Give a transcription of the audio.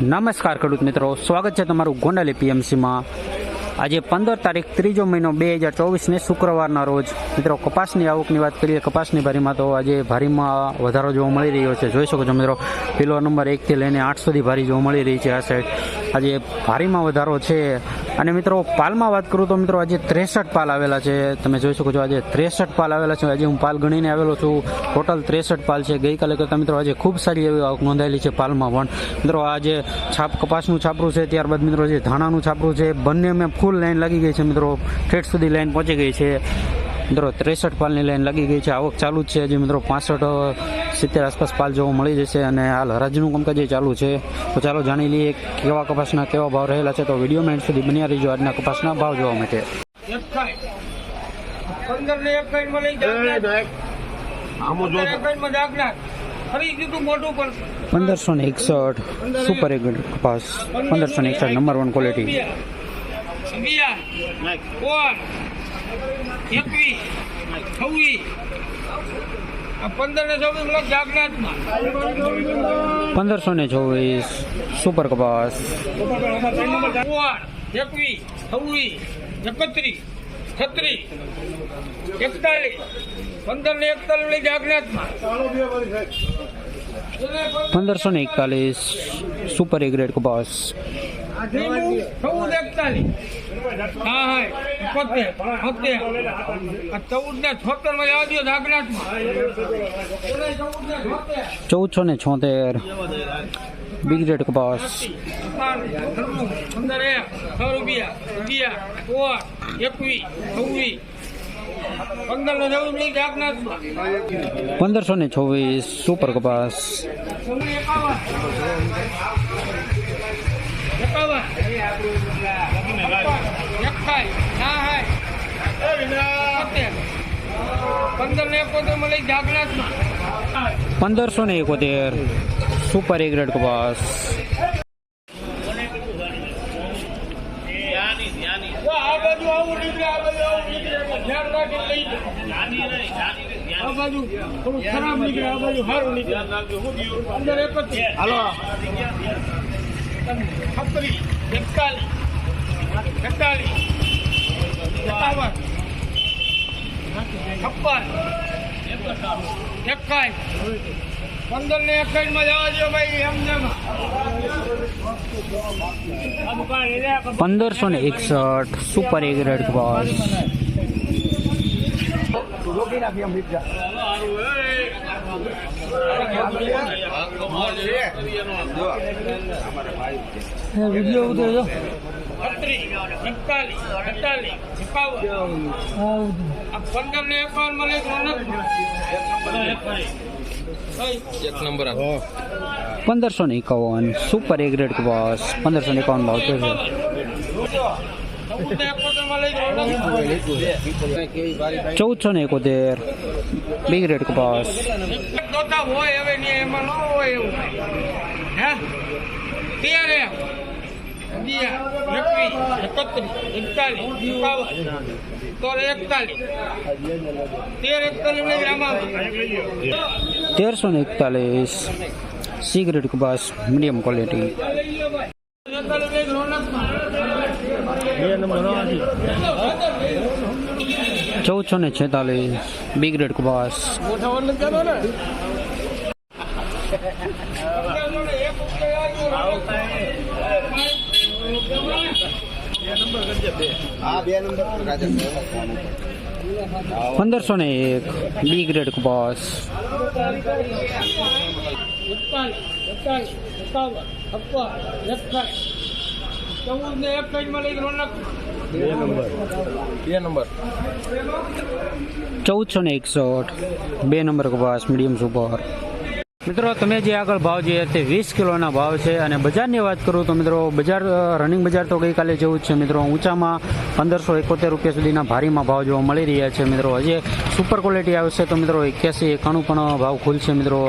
નમસ્કાર ખેડૂત મિત્રો. સ્વાગત છે તમારું ગોંડલ એપીએમસીમાં. આજે પંદર તારીખ ત્રીજો મહિનો બે હજાર ચોવીસને શુક્રવારના રોજ. મિત્રો, કપાસની આવકની વાત કરીએ, કપાસની ભારીમાં તો આજે ભારીમાં વધારો જોવા મળી રહ્યો છે. જોઈ શકો છો મિત્રો પેલો નંબર એકથી લઈને આઠ સુધી ભારી જોવા મળી રહી છે આ સાઈડ. આજે ભારીમાં વધારો છે. અને મિત્રો, પાલમાં વાત કરું તો મિત્રો, આજે ત્રેસઠ પાલ આવેલા છે. તમે જોઈ શકો છો, આજે ત્રેસઠ પાલ આવેલા છે. આજે હું પાલ ગણીને આવેલો છું. ટોટલ ત્રેસઠ પાલ છે. ગઈકાલે કરતાં મિત્રો, આજે ખૂબ સારી એવી આવક નોંધાયેલી છે પાલમાં પણ. મિત્રો આજે છાપ, કપાસનું છાપરું છે, ત્યારબાદ મિત્રો, જે ધાણાનું છાપરું છે બંને મેં ફૂલ લાઈન લાગી ગઈ છે મિત્રો. ઠેઠ સુધી લાઈન પહોંચી ગઈ છે. મિત્રો ત્રેસઠ પાલની લાઈન લાગી ગઈ છે. આવક ચાલુ જ છે હજી મિત્રો. પાસઠ સિત્તેર આસપાસ પાલ જોવા મળી જશે અને હાલ હરાજનું કામકાજ એ ચાલુ છે. તો ચાલો જાણી લઈએ કેવા કપાસના કેવા ભાવ રહેલા છે. તો વીડિયો મેન્ટ સુધી બન્યા રહીજો આજના કપાસના ભાવ જોવા માટે. પંદરસો ને એકસઠ. સુપર એક કપાસ. પંદરસો ને એકસઠ નંબર વન ક્વોલિટી એકવીસ છવ્વીસ આ પંદર ને છવ્વીસ જાગનાથમાં. પંદરસો ને ચોવીસ સુપર કપાસ. એકવીસ છવ્વીસ એકત્રીસ છત્રીસ એકતાલીસ પંદર ને એકતાલીસ જાગનાથમાં. પંદરસો ને એકતાલીસ સુપર એગ્રેડ કપાસ. ચૌદ એકતાલીસ. હા હા એકોતેર છોતેર ચૌદ ને છોતેરમાં જવા દો છોતેર ચૌદસો ને છોતેર. બિગ ગ્રેડ કપાસ પંદર એક છ રૂપિયા અગિયાર સોળ એકવીસ છવ્વીસ. પંદરસો ને છવ્વીસ સુપર કપાસ એકાવન એકાવન એકાઈ ના હાય સત્તર પંદર ને એકોતેરમાં લઈ જાગનાથમાં પંદરસો ને એકોતેર સુપર એ ગ્રેડ કપાસ જો આ બાજુ આવું નીકળે આ બાજુ આવું નીકળે એટલે ધ્યાન રાખીને લઈ જાઓ. આ બાજુ થોડું ખરાબ નીકળે આ બાજુ સારું નીકળે પંદર એકત્રીસ હાલો. એકતાલીસ એકતાલીસ છપ્પન. એકાઈ. પંદર ને એકાઈ માં જવા દો ભાઈ એમને પંદરસો ને એકસઠ સુપર એ ગ્રેડ કપાસ વીડિયો ઉતરજો. છત્રીસ એકતાલીસ અડતાલીસ એકાવન આ પંદર ને એકાવનમાં લઈ રોનક પંદરસો ને એકાવન સુપર એ ગ્રેડ કપાસ પંદરસો ને એકાવન ભાવ છે. ચૌદસો ને એકોતેર બી ગ્રેડ કપાસ હોય હવે એમાં ન હોય એવું. હે? તેર તેરસો ને એકતાલીસ. સિગરેટ કપાસ મીડિયમ ક્વોલિટી. ચૌદસો ને છેતાલીસ. બી ગ્રેડ કપાસ પંદરસો ને એક બી ગ્રેડ કપાસ એકતાલીસ એકતાલીસ એકાવન છપ્પન એકતાલીસ ચૌદ ને એકવીસમાં લઈ રોનક ચૌદસો ને એકસઠ બે નંબર કપાસ મીડિયમ સુપર મિત્રો, તમે જે આગળ ભાવ જે તે વીસ કિલોના ભાવ છે અને બજારની વાત કરું તો મિત્રો, બજાર રનિંગ બજાર તો ગઈકાલે જેવું જ છે મિત્રો. ઊંચામાં પંદરસો એકોતેર રૂપિયા સુધીના ભારીમાં ભાવ જોવા મળી રહ્યા છે મિત્રો. હજી સુપર ક્વોલિટી આવશે તો મિત્રો, એક્યાસી એકાણું પણ ભાવ ખુલશે મિત્રો.